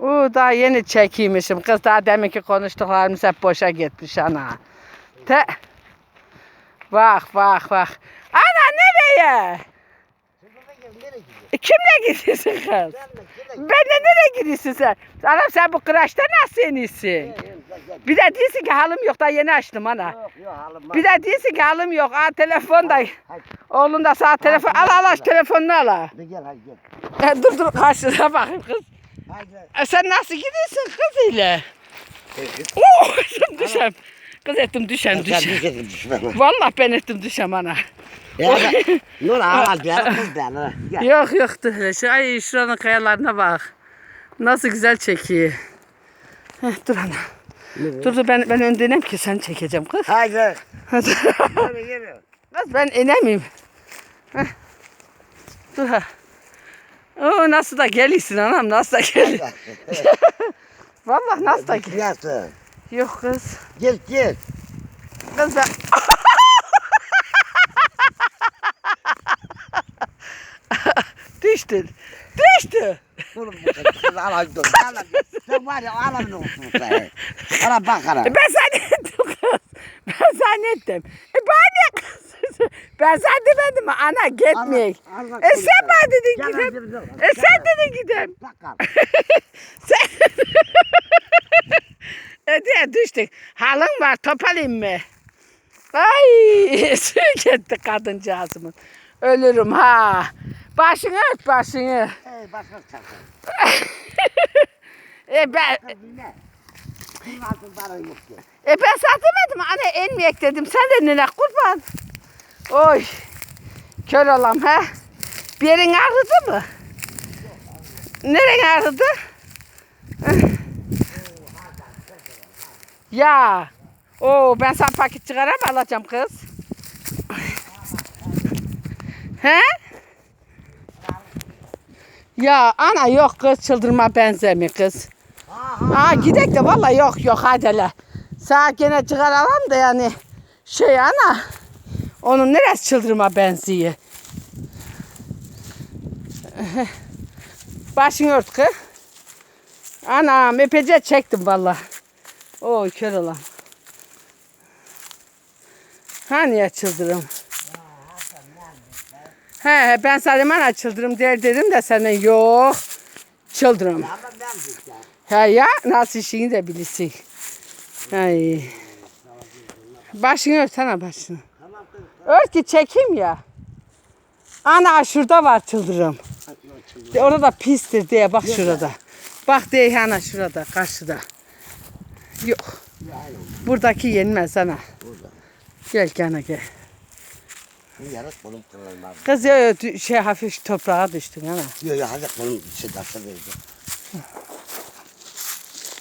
Oo, daha yeni çekiymişim. Kız daha deminki konuştuklarımız hep boşa gitmiş ana. Te. Bak bak bak. Ana nereye? Kimle gidiyorsun kız? Benle nereye gidiyorsun sen? Anam sen bu kıraçta nasıl eniyorsun? Bir de diyorsun ki halım yok daha yeni açtım ana. Yok yok. Bir de diyorsun ki halım yok. Aa telefon da. Oğlun da sağ telefon. Al al aç telefonunu al. Hadi gel hadi gel. Dur dur karşına bakayım kız. E, sen nasıl gidiyorsun kız ile? Oo, kızım düşem. Kız ettim düşem Sen düşem. bir. Vallahi ben ettim düşem ana. Nur al gel kız ben. Yok yok. Şu, ay şuranın kayalarına bak. Nasıl güzel çekiyor. Heh, dur ana. Dur dur ben, ben öndenem ki sen çekeceğim kız. Hadi. Hadi. Kız ben inemeyim. Heh. Dur ha. Oo, nasıl da geliyorsun anam nasıl da geliyorsun. Vallahi nasıl da gel. Nasıl? Yok kız. Gel gel. Kız ben... Düştün. Düştü. Oğlum bu kız al hadi dur. Al hadi. Sen var ya alamın olsun sen. Ala bak ala. Ben zannettim kız. Ben zannettim. E ben ne kız? Ben sen demedim mi ana gitmeyek. E sen bana dedin gidem. E sen dedin gidem. Sen... e diye düştük. Halın var topalayım mı? Ay sürük etti kadıncağızımın. Ölürüm ha. Başını ört başını. Ey başka çakın. E ben, e ben sana demedim anne enmeyek dedim. Sen de nene kurban. Oy. Kör olam ha. Bir yerin ağrıdı mı? Neren ağrıdı? ya. Oo ben sana paket çıkaram alacağım kız. He? Ya ana yok kız çıldırma benzemiyor kız. Aa gidek de vallahi yok yok hadi hele. Sağa gene çıkaralım da yani şey ana. Onun neresi çıldırma benziyor. Başını ört kız. Anam epeyce çektim vallahi. Oy kör olan. Hani ya çıldırım. He he ben sana ana çıldırım der dedim de sana yok. Çıldırım. Ha ya nasıl işini de bilirsin. Ay. Başını ört ana başını. Ört ki çekeyim ya. Ana şurada var çıldırım. De Orada da pistir diye bak şurada. Bak diye ana şurada karşıda. Yok. Buradaki yenmez ana. Burada. Gel gene gel. Yarık kolum kırılmaz. Kız ya, ya, şey hafif toprağa düştün ana. Yok yok hadi kolum içi dakika verdi.